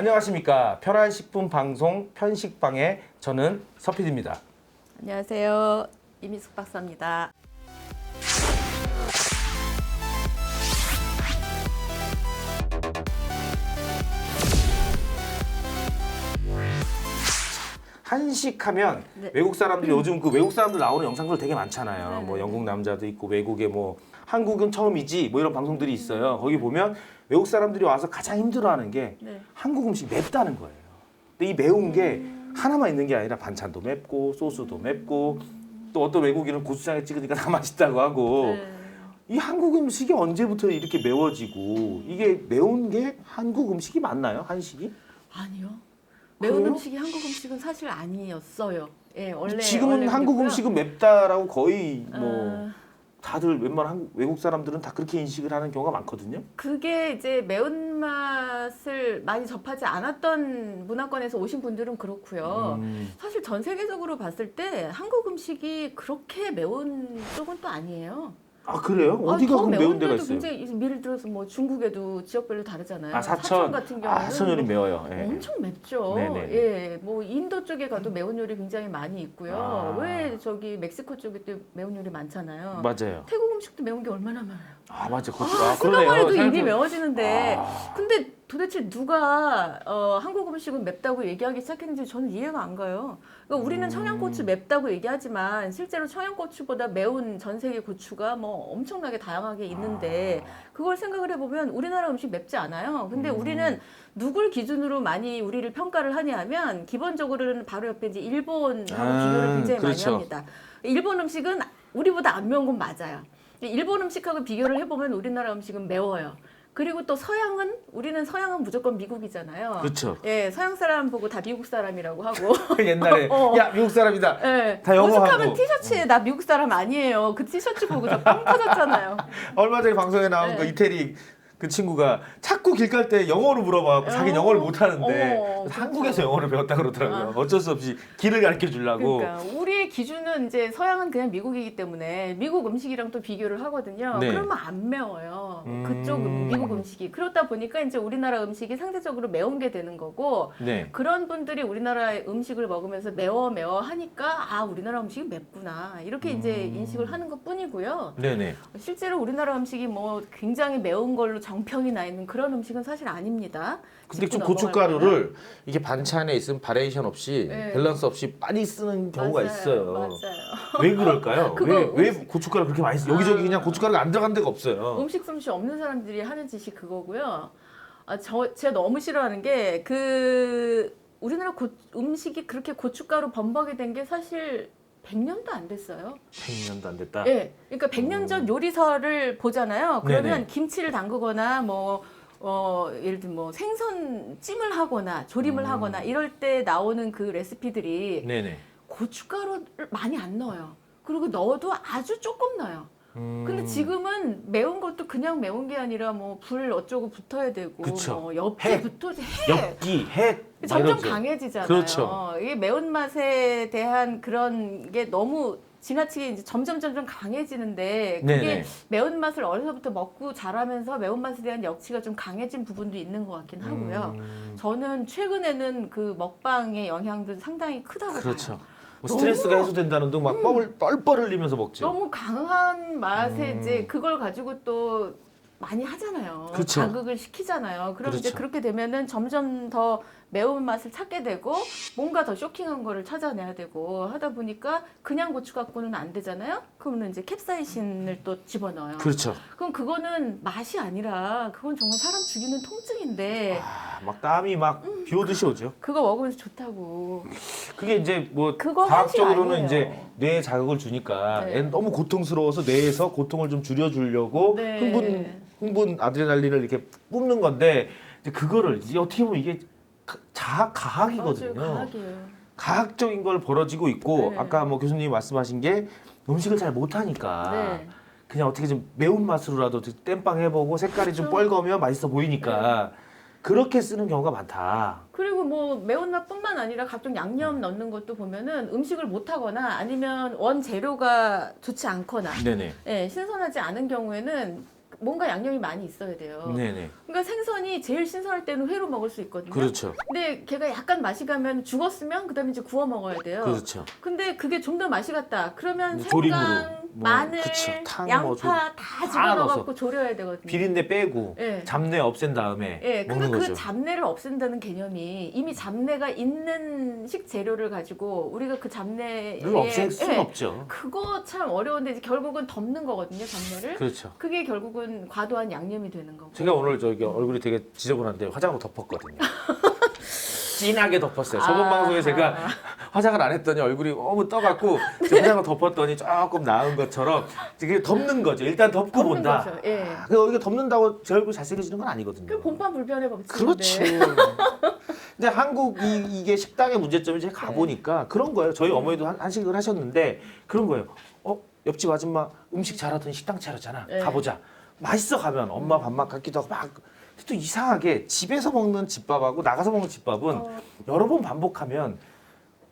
안녕하십니까. 편한 식품 방송 편식방의 저는 서피디입니다. 안녕하세요. 이미숙 박사입니다. 한식하면 네. 외국 사람들이 요즘 그 외국 사람들 나오는 영상들 되게 많잖아요. 네, 뭐 네. 영국 남자도 있고 외국에 뭐 한국은 처음이지 뭐 이런 방송들이 있어요. 거기 보면 외국 사람들이 와서 가장 힘들어하는 게 네. 한국 음식 맵다는 거예요. 근데 이 매운 게 하나만 있는 게 아니라 반찬도 맵고 소스도 맵고 또 어떤 외국인은 고추장에 찍으니까 다 맛있다고 하고 네. 이 한국 음식이 언제부터 이렇게 매워지고 이게 매운 게 한국 음식이 맞나요? 한식이? 아니요. 매운 그래요? 음식이 한국 음식은 사실 아니었어요. 예, 원래 지금은 원래 한국 그랬고요. 음식은 맵다라고 거의 뭐 어, 다들 웬만한 한국- 외국 사람들은 다 그렇게 인식을 하는 경우가 많거든요. 그게 이제 매운맛을 많이 접하지 않았던 문화권에서 오신 분들은 그렇고요. 음, 사실 전 세계적으로 봤을 때 한국 음식이 그렇게 매운 쪽은 또 아니에요. 아 그래요? 아, 어디가 더 그럼 매운 데가 데도 있어요? 굉장히 예를 들어서 뭐 중국에도 지역별로 다르잖아요. 아 사천, 같은 경우는 아 사천 요리 뭐 매워요. 예. 엄청 맵죠. 네네. 예, 뭐 인도 쪽에 가도 매운 요리 굉장히 많이 있고요. 아. 왜 저기 멕시코 쪽에 또 매운 요리 많잖아요. 맞아요. 태국 음식도 매운 게 얼마나 많아요. 아 맞아. 고추. 아, 아, 생각만 해도 생각해- 입이 매워지는데. 아, 근데 도대체 누가 어, 한국 음식은 맵다고 얘기하기 시작했는지 저는 이해가 안 가요. 그러니까 우리는 음. 청양고추 맵다고 얘기하지만 실제로 청양고추보다 매운 전 세계 고추가 뭐 엄청나게 다양하게 있는데 그걸 생각을 해보면 우리나라 음식 맵지 않아요. 근데 음. 우리는 누굴 기준으로 많이 우리를 평가를 하냐면 기본적으로는 바로 옆에 이제 일본하고 아, 비교를 굉장히 그렇죠. 많이 합니다. 일본 음식은 우리보다 안 매운 건 맞아요. 일본 음식하고 비교를 해보면 우리나라 음식은 매워요. 그리고 또 서양은 우리는 서양은 무조건 미국이잖아요. 그렇죠. 예, 서양 사람 보고 다 미국 사람이라고 하고. 옛날에 어. 야 미국 사람이다. 예, 다 영어하고. 오죽하면 티셔츠에 나 미국 사람 아니에요. 그 티셔츠 보고 저빵 터졌잖아요. 얼마 전에 방송에 나온 네. 그 이태리 그 친구가 자꾸 길 갈 때 영어로 물어봐. 자기 어. 영어를 못 하는데 어, 한국에서. 영어를 배웠다 그러더라고요. 아. 어쩔 수 없이 길을 가르쳐 주려고. 그러니까 우리의 기준은 이제 서양은 그냥 미국이기 때문에 미국 음식이랑 또 비교를 하거든요. 네. 그러면 안 매워요. 음. 그쪽 음, 미국 음식이 그렇다 보니까 이제 우리나라 음식이 상대적으로 매운 게 되는 거고 네. 그런 분들이 우리나라의 음식을 먹으면서 매워 매워 하니까 아 우리나라 음식이 맵구나 이렇게 이제 음. 인식을 하는 것 뿐이고요. 네네. 실제로 우리나라 음식이 뭐 굉장히 매운 걸로 정평이 나 있는 그런 음식은 사실 아닙니다. 근데 짚고 좀 넘어갈 고춧가루를 이게 반찬에 있으면 바레이션 없이 네. 밸런스 없이 많이 쓰는. 경우가 맞아요. 있어요. 맞아요. 왜 그럴까요? 그거 왜, 왜 고춧가루 그렇게 많이 써? 여기저기 아. 그냥 고춧가루가 안 들어간 데가 없어요. 음식 솜씨 없는 사람들이 하는 짓이 그거고요. 아, 저 제가 너무 싫어하는 게 그 우리나라 고, 음식이 그렇게 고춧가루 범벅이 된 게 사실 100년도 안 됐어요. 100년도 안 됐다. 예. 그러니까 100년 전 요리서를 보잖아요. 그러면 네네. 김치를 담그거나 뭐 어, 예를 들면 뭐 생선 찜을 하거나 조림을 음. 하거나 이럴 때 나오는 그 레시피들이 네네. 고춧가루를 많이 안 넣어요. 그리고 넣어도 아주 조금 넣어요. 음. 근데 지금은 매운 것도 그냥 매운 게 아니라 뭐 불 어쩌고 붙어야 되고 그쵸. 뭐 옆에 핵. 붙어지 엽기, 핵, 막 점점 이러죠. 강해지잖아요. 그렇죠. 이게 매운맛에 대한 그런 게 너무 지나치게 이제 점점 점점 강해지는데 그게 네네. 매운맛을 어려서부터 먹고 자라면서 매운맛에 대한 역치가 좀 강해진 부분도 있는 것 같긴 하고요. 음. 저는 최근에는 그 먹방의 영향도 상당히 크다고 그렇죠. 봐요. 뭐 스트레스가 해소된다는 둥 막 뻘, 뻘뻘 흘리면서 먹죠. 너무 강한 맛에 음. 이제 그걸 가지고 또 많이 하잖아요. 그쵸. 자극을 시키잖아요. 그럼 이제 그렇죠. 그렇게 되면은 점점 더 매운 맛을 찾게 되고 뭔가 더 쇼킹한 거를 찾아내야 되고 하다 보니까 그냥 고추 갖고는 안 되잖아요. 그러면 이제 캡사이신을 또 집어넣어요. 그렇죠. 그럼 그거는 맛이 아니라 그건 정말 사람 죽이는 통증인데 아, 막 땀이 막 음. 비 오듯이 오죠. 그거 먹으면서 좋다고. 그게 이제 뭐 그거 과학적으로는 이제 아니에요. 뇌에 자극을 주니까 네. 애는 너무 고통스러워서 뇌에서 고통을 좀 줄여주려고 네. 흥분 흥분 아드레날린을 이렇게 뿜는 건데 이제 그거를 이제 어떻게 보면 이게 가- 자학 가학이거든요. 맞아요. 과학적인 걸 벌어지고 있고 네. 아까 뭐 교수님이 말씀하신 게 음식을 잘 못하니까 네. 그냥 어떻게 좀 매운 맛으로라도 땜빵 해보고 색깔이 좀 그렇죠. 뻘거면 맛있어 보이니까 그렇게 쓰는 경우가 많다. 그리고 뭐 매운맛뿐만 아니라 각종 양념 넣는 것도 보면은 음식을 못하거나 아니면 원 재료가 좋지 않거나 네네. 예, 신선하지 않은 경우에는 뭔가 양념이 많이 있어야 돼요. 네네. 그러니까 생선이 제일 신선할 때는 회로 먹을 수 있거든요. 그렇죠. 근데 걔가 약간 맛이 가면 죽었으면 그다음에 이제 구워 먹어야 돼요. 그렇죠. 근데 그게 좀 더 맛이 갔다. 그러면 조림으로. 생강, 뭐, 마늘, 그쵸. 탕, 양파 뭐 조- 다다 집어넣어갖고 조려야 되거든요. 비린내 빼고 예. 잡내 없앤 다음에 예, 근데 먹는 그 거죠. 잡내를 없앤다는 개념이 이미 잡내가 있는 식재료를 가지고 우리가 그 잡내에 를 없앨 수는 예, 없죠. 그거 참 어려운데 이제 결국은 덮는 거거든요, 잡내를. 그렇죠. 그게 결국은 과도한 양념이 되는 거고. 제가 오늘 저기 얼굴이 되게 지저분한데 화장으로 덮었거든요. 진하게 덮었어요. 저번 아. 방송에 제가 화장을 안 했더니 얼굴이 너무 떠갖고 이제 화장을 덮었더니 조금 나은 것처럼 이게 덮는 거죠. 일단 덮고 덮는 본다. 거죠. 예. 아, 그 이게 덮는다고 제 얼굴 잘생겨지는 건 아니거든요. 그 본판 불변의 법칙인데. 그렇지. 근데 한국 이, 이게 식당의 문제점이 제가 가보니까 그런 거예요. 저희 어머니도 한, 한식을 하셨는데 그런 거예요. 어 옆집 아줌마 음식 잘하더니 식당 차렸잖아. 네. 가보자. 맛있어 가면 엄마 밥맛 같기도 하고 막. 또 이상하게 집에서 먹는 집밥하고 나가서 먹는 집밥은 어, 여러 번 반복하면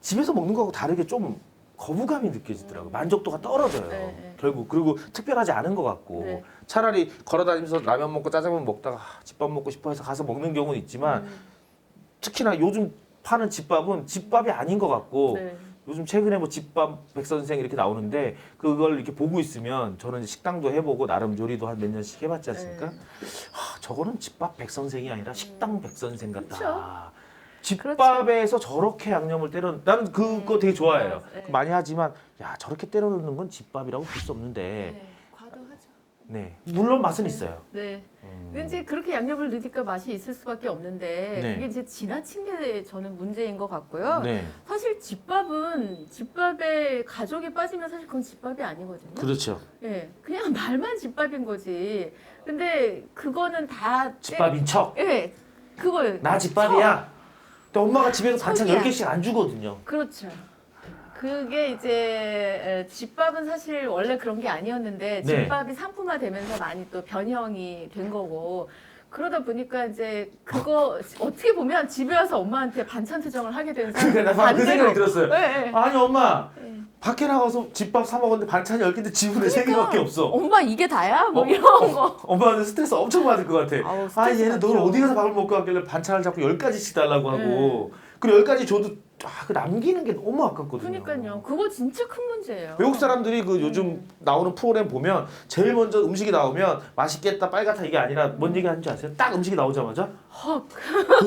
집에서 먹는 거하고 다르게 좀 거부감이 느껴지더라고요. 만족도가 떨어져요. 네, 네. 결국 그리고 특별하지 않은 것 같고 네. 차라리 걸어다니면서 라면 먹고 짜장면 먹다가 아, 집밥 먹고 싶어 해서 가서 먹는 경우는 있지만 음, 특히나 요즘 파는 집밥은 집밥이 아닌 것 같고 네. 요즘 최근에 뭐 집밥 백선생 이렇게 나오는데 그걸 이렇게 보고 있으면 저는 식당도 해보고 나름 요리도 한 몇 년씩 해봤지 않습니까? 네. 아, 저거는 집밥 백선생이 아니라 식당 백선생 같다. 그렇죠. 집밥에서 저렇게 양념을 때려 나는 그거 되게 좋아해요. 네. 많이 하지만 야 저렇게 때려 넣는 건 집밥이라고 볼 수 없는데 네. 과도하죠. 네 물론 맛은 있어요. 네. 음. 근데 이제 그렇게 양념을 넣으니까 맛이 있을 수밖에 없는데 네. 그게 이제 지나친 게 저는 문제인 것 같고요. 네 사실 집밥은 집밥에 가족이 빠지면 사실 그건 집밥이 아니거든요. 그렇죠. 예, 그냥 말만 집밥인 거지. 근데 그거는 다 집밥인 척. 예, 그거예요. 나 집밥이야. 근데 엄마가 집에서 반찬 척이야. 10개씩 안 주거든요. 그렇죠. 그게 이제 에, 집밥은 사실 원래 그런 게 아니었는데 네. 집밥이 상품화되면서 많이 또 변형이 된 거고 그러다 보니까 이제 그거 어떻게 보면 집에 와서 엄마한테 반찬 투정을 하게 되는 그러니까 나 방금 그 생각이 들었어요. 네, 네. 아니 엄마 네. 밖에 나가서 집밥 사 먹었는데 반찬이 10개인데 집은 왜 3개밖에 없어. 엄마 이게 다야? 뭐 어, 이런 거. 엄마는 스트레스 엄청 받을 것 같아. 아우, 아 얘는 넌 받죠. 어디 가서 밥을 먹고 왔길래 반찬을 자꾸 10가지씩 달라고 네. 하고 그리고 10가지 줘도 아, 그 남기는 게 너무 아깝거든요. 그러니까요. 그거 진짜 큰 문제예요. 외국 사람들이 그 요즘 음. 나오는 프로그램 보면 제일 먼저 음식이 나오면 맛있겠다 빨갛다 이게 아니라 뭔 얘기 하는지 아세요? 딱 음식이 나오자마자 헉.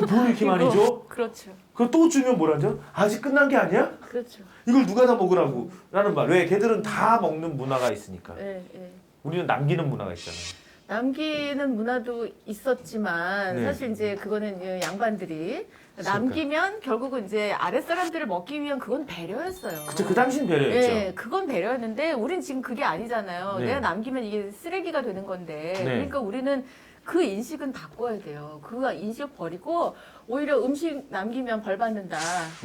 그뭘 이렇게 많이 이거. 줘? 그렇죠. 그거 또 주면 뭐라죠? 아직 끝난 게 아니야? 그렇죠. 이걸 누가 다 먹으라고 라는 말. 왜? 걔들은 다 먹는 문화가 있으니까. 예, 예. 우리는 남기는 문화가 있잖아요. 남기는 문화도 있었지만 네. 사실 이제 그거는 이 양반들이 남기면 결국은 이제 아랫 사람들을 먹기 위한 그건 배려였어요. 그쵸, 그 당시는 배려였죠. 예, 그건 배려였는데 우린 지금 그게 아니잖아요. 네. 내가 남기면 이게 쓰레기가 되는 건데. 네. 그러니까 우리는 그 인식은 바꿔야 돼요. 그 인식 버리고 오히려 음식 남기면 벌 받는다.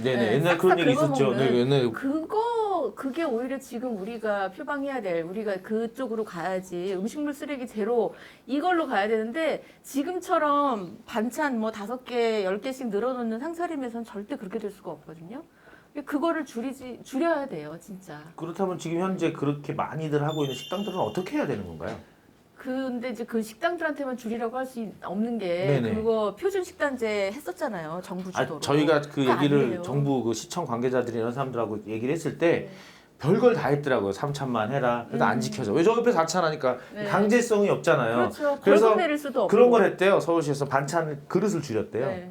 네네. 예, 옛날 싹싹 그런 얘기 있었죠. 긁어먹는 네, 옛날 그거 그게 오히려 지금 우리가 표방해야 될 우리가 그쪽으로 가야지 음식물 쓰레기 제로 이걸로 가야 되는데 지금처럼 반찬 뭐 다섯 개 열 개씩 늘어놓는 상차림에선 절대 그렇게 될 수가 없거든요. 그거를 줄이지 줄여야 돼요, 진짜. 그렇다면 지금 현재 그렇게 많이들 하고 있는 식당들은 어떻게 해야 되는 건가요? 근데 이제 그 식당들한테만 줄이라고 할 수 없는 게 네네. 그거 표준 식단제 했었잖아요, 정부 아, 주도로. 저희가 그 그거 안 얘기를 돼요. 정부 그 시청 관계자들이 이런 사람들하고 얘기를 했을 때 네. 별걸 다 했더라고요. 3천만 해라. 그래도 안 음. 지켜져. 왜 저 옆에서 4천 하니까 네. 강제성이 없잖아요. 그렇죠. 벌금 내릴 수도 없고. 그런 걸 했대요. 서울시에서 반찬 그릇을 줄였대요. 네.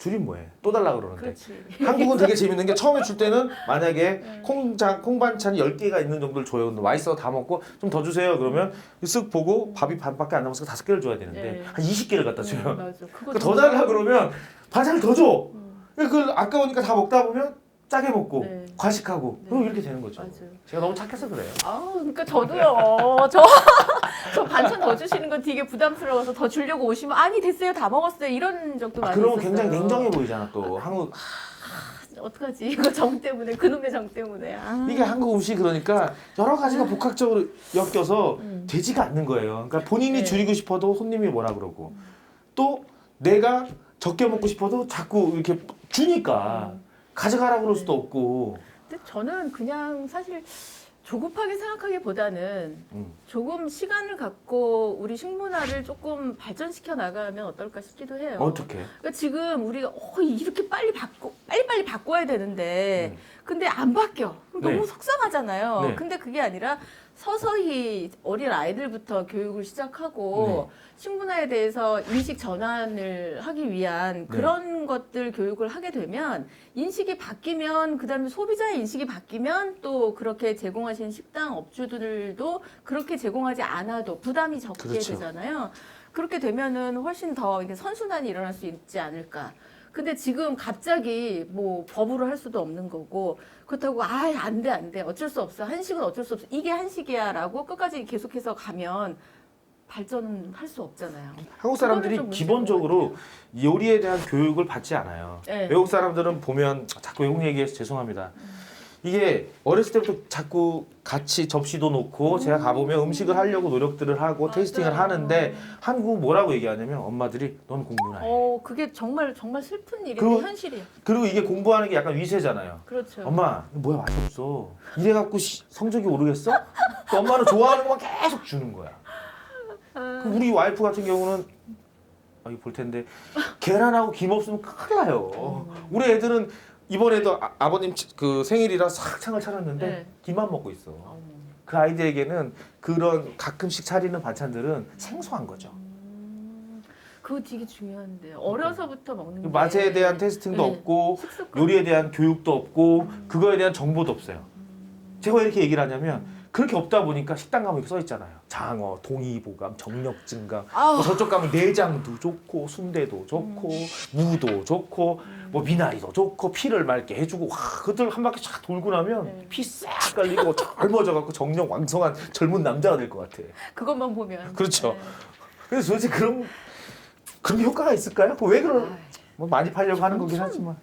줄임 뭐해? 또 달라 그러는데. 그렇지. 한국은 되게 재밌는 게 처음에 줄 때는 만약에 네. 콩장 콩반찬이 10개가 있는 정도를 줘요. 근데 와 있어 다 먹고 좀 더 주세요. 그러면 쓱 보고 밥이 반밖에 안 남아서 다섯 개를 줘야 되는데 네. 한 20개를 갖다 줘요. 네, 맞아. 그거 그러니까 더 달라 그러면 반찬을 더 줘. 음, 그걸 아까우니까 다 먹다 보면 짜게 먹고 네. 과식하고 네. 그럼 이렇게 되는 거죠. 맞아요. 제가 너무 착해서 그래요. 아, 그러니까 저도요. 저, 저 반찬 더 주시는 거 되게 부담스러워서 더 주려고 오시면 아니 됐어요 다 먹었어요 이런 적도 아, 많이 그러면 있었어요. 굉장히 냉정해 보이잖아 또 한국 어떡하지 이거 정 때문에 그놈의 정 때문에. 아. 이게 한국 음식 그러니까 여러 가지가 복합적으로 엮여서 음. 되지가 않는 거예요. 그러니까 본인이 네. 줄이고 싶어도 손님이 뭐라 그러고 또 내가 적게 먹고 싶어도 자꾸 이렇게 주니까 음. 가져가라 그럴 수도 없고 근데 저는 그냥 사실 조급하게 생각하기보다는 음. 조금 시간을 갖고 우리 식문화를 조금 발전시켜 나가면 어떨까 싶기도 해요. 어떻게? 그러니까 지금 우리가 어, 이렇게 빨리 바꿔 빨리 빨리 바꿔야 되는데 음. 근데 안 바뀌어. 너무 네. 속상하잖아요. 네. 근데 그게 아니라 서서히 어린 아이들부터 교육을 시작하고 네. 식문화에 대해서 인식 전환을 하기 위한 네. 그런 것들 교육을 하게 되면 인식이 바뀌면 그다음에 소비자의 인식이 바뀌면 또 그렇게 제공하시는 식당 업주들도 그렇게 제공하지 않아도 부담이 적게 그렇죠. 되잖아요. 그렇게 되면은 훨씬 더 선순환이 일어날 수 있지 않을까. 근데 지금 갑자기 뭐 법으로 할 수도 없는 거고 그렇다고 아예 안돼 안 돼 어쩔 수 없어 한식은 어쩔 수 없어 이게 한식이야라고 끝까지 계속해서 가면 발전은 할 수 없잖아요. 한국 사람들이 기본적으로 요리에 대한 교육을 받지 않아요. 네. 외국 사람들은 보면 자꾸 외국 얘기해서 죄송합니다. 이게 어렸을 때부터 자꾸 같이 접시도 놓고 제가 가보면 음식을 하려고 노력들을 하고 맞아요. 테이스팅을 하는데 한국 뭐라고 얘기하냐면 엄마들이 넌 공부나 해. 어 그게 정말 정말 슬픈 일이고 그리고- 현실이에요. 그리고 이게 공부하는 게 약간 위세잖아요. 그렇죠. 엄마 이거 뭐야 맛이 없어. 이래갖고 시- 성적이 오르겠어? 또 엄마는 좋아하는 것만 계속 주는 거야. 아, 그 우리 와이프 같은 경우는 아, 이거 볼 텐데 계란하고 김 없으면 큰일 나요. 우리 애들은 이번에도 아, 아버님 치- 그 생일이라 싹 창을 차렸는데 네. 김만 먹고 있어. 어머. 그 아이들에게는 그런 가끔씩 차리는 반찬들은 생소한 거죠. 음, 그거 되게 중요한데 어려서부터 먹는 게 맛에 대한 테스팅도 네. 없고 식습관. 요리에 대한 교육도 없고 그거에 대한 정보도 없어요. 제가 왜 이렇게 얘기를 하냐면 그렇게 없다 보니까 식당 가면 이렇게 써 있잖아요. 장어, 동의보감, 정력 증강. 아우. 뭐 저쪽 가면 내장도 좋고 순대도 좋고 무도 좋고 뭐 미나리도 좋고 피를 맑게 해주고 와 그들 한 바퀴 쫙 돌고 나면 네. 피싹 깔리고 젊어져 갖고 정력 왕성한 젊은 남자가 될 것 같아. 그것만 보면 그렇죠. 네. 그래서 도대체 그런 그런 효과가 있을까요? 왜 그런 아이, 뭐 많이 팔려고 하는 거긴 참- 하지만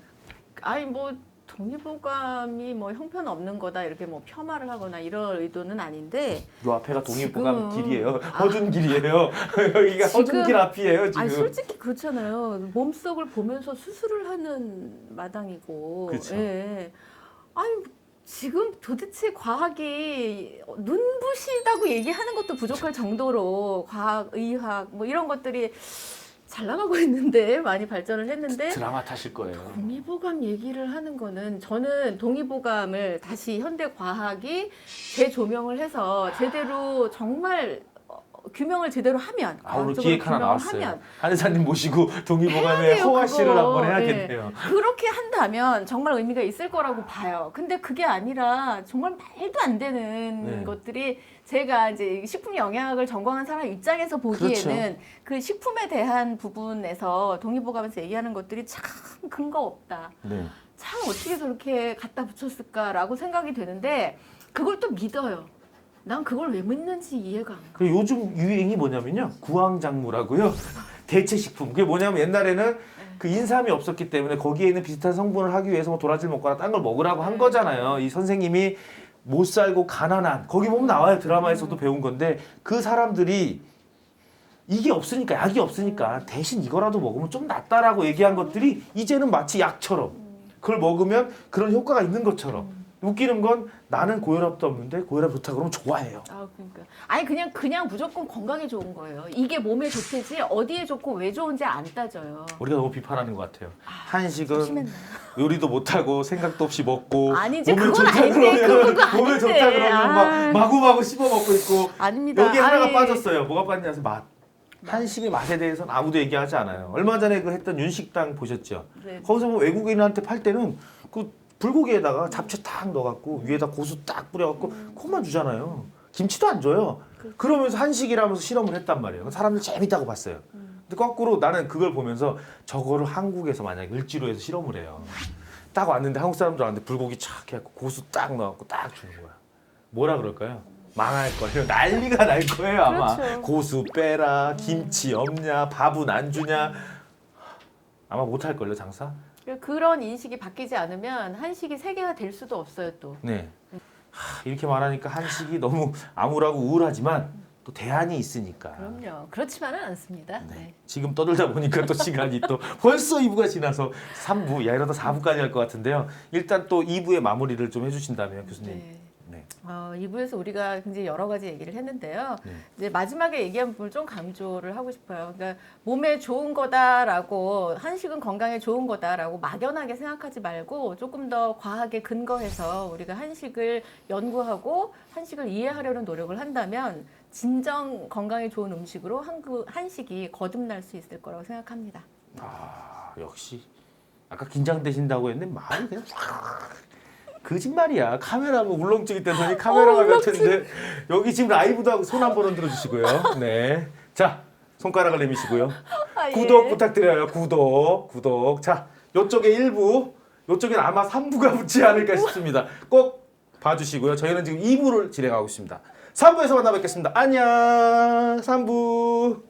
아니 뭐 독립보감이 뭐 형편 없는 거다 이렇게 뭐 폄하를 하거나 이런 의도는 아닌데 요 앞에가 독립보감 지금- 길이에요. 아. 허준 길이에요. 여기가 허준 길 앞이에요 지금. 아니 솔직히 그렇잖아요 몸속을 보면서 수술을 하는 마당이고 그쵸. 예. 아니 지금 도대체 과학이 눈부시다고 얘기하는 것도 부족할 정도로 과학, 의학 뭐 이런 것들이 잘 나가고 있는데 많이 발전을 했는데 드라마 타실 거예요. 동의보감 얘기를 하는 거는 저는 동의보감을 다시 현대 과학이 재조명을 해서 제대로 정말 어, 규명을 제대로 하면 아 오늘 기획 하나 나왔어요. 한의사님 모시고 동의보감에 허화 씨를. 한번 해야겠네요. 그렇게 한다면 정말 의미가 있을 거라고 봐요. 근데 그게 아니라 정말 말도 안 되는 네. 것들이 제가 이제 식품 영양학을 전공한 사람 입장에서 보기에는 그렇죠. 그 식품에 대한 부분에서 동의보감에서 얘기하는 것들이 참 근거 없다. 네. 참 어떻게 저렇게 갖다 붙였을까라고 생각이 되는데 그걸 또 믿어요. 난 그걸 왜 믿는지 이해가 안 가. 그리고 요즘 유행이 뭐냐면요. 구황작물하고요. 대체 식품. 그게 뭐냐면 옛날에는 그 인삼이 없었기 때문에 거기에 있는 비슷한 성분을 하기 위해서 뭐 도라지를 먹거나 딴 걸 먹으라고 한 네. 거잖아요. 이 선생님이 못 살고 가난한 거기 보면 나와요 드라마에서도 배운 건데 그 사람들이 이게 없으니까 약이 없으니까 대신 이거라도 먹으면 좀 낫다라고 얘기한 것들이 이제는 마치 약처럼 그걸 먹으면 그런 효과가 있는 것처럼 웃기는 건 나는 고혈압도 없는데 고혈압 좋다 그러면 좋아해요. 아 그러니까 아니 그냥 그냥 무조건 건강에 좋은 거예요. 이게 몸에 좋대지 어디에 좋고 왜 좋은지 안 따져요. 우리가 너무 비판하는 것 같아요. 한식은 심했나? 요리도 못하고 생각도 없이 먹고 아니지, 몸에 그건 좋다 아닌데, 그러면 그건 몸에 아닌데. 좋다 그러면 아. 막 마구마구 씹어 먹고 있고 아닙니다. 여기 하나가 아니, 빠졌어요. 뭐가 빠졌냐면 맛. 한식의 맛에 대해서는 아무도 얘기하지 않아요. 얼마 전에 그 했던 윤식당 보셨죠? 네. 거기서 보면 외국인한테 팔 때는 그 불고기에다가 잡채 딱 넣어갖고 위에다 고수 딱 뿌려갖고 그것만 주잖아요. 김치도 안 줘요. 그러면서 한식이라면서 실험을 했단 말이에요. 사람들 재밌다고 봤어요. 근데 거꾸로 나는 그걸 보면서 저거를 한국에서 만약에 을지로에서 실험을 해요. 딱 왔는데 한국 사람들 왔는데 불고기 착 해갖고 고수 딱 넣어갖고 딱 주는 거야. 뭐라 그럴까요? 망할 거예요. 난리가 날 거예요 아마. 그렇죠. 고수 빼라, 김치 없냐, 밥은 안 주냐. 아마 못할 걸요 장사. 그런 인식이 바뀌지 않으면 한식이 세계가 될 수도 없어요 또. 네. 하, 이렇게 말하니까 한식이 너무 암울하고 우울하지만 또 대안이 있으니까. 그럼요. 그렇지만은 않습니다. 네. 지금 떠들다 보니까 또 시간이 또 벌써 2부가 지나서 3부, 야 이러다 4부까지 할 것 같은데요. 일단 또 2부의 마무리를 좀 해주신다면 교수님. 네. 네. 어, 2부에서 우리가 굉장히 여러 가지 얘기를 했는데요. 네. 이제 마지막에 얘기한 부분을 좀 강조를 하고 싶어요. 그러니까 몸에 좋은 거다라고 한식은 건강에 좋은 거다라고 막연하게 생각하지 말고 조금 더 과하게 근거해서 우리가 한식을 연구하고 한식을 이해하려는 노력을 한다면 진정 건강에 좋은 음식으로 한국 한식이 거듭날 수 있을 거라고 생각합니다. 아 역시 아까 긴장되신다고 했는데 말이 그냥 싹 거짓말이야. 카메라 뭐 울렁증이 때더니 카메라가 몇 텐데 여기 지금 라이브도 하고 손 한 번 흔들어 주시고요. 네 자 손가락을 내미시고요. 아, 예. 구독 부탁드려요. 구독 구독. 자 요쪽에 1부 요쪽엔 아마 3부가 붙지 않을까 싶습니다. 꼭 봐주시고요. 저희는 지금 2부를 진행하고 있습니다. 3부에서 만나 뵙겠습니다. 안녕. 3부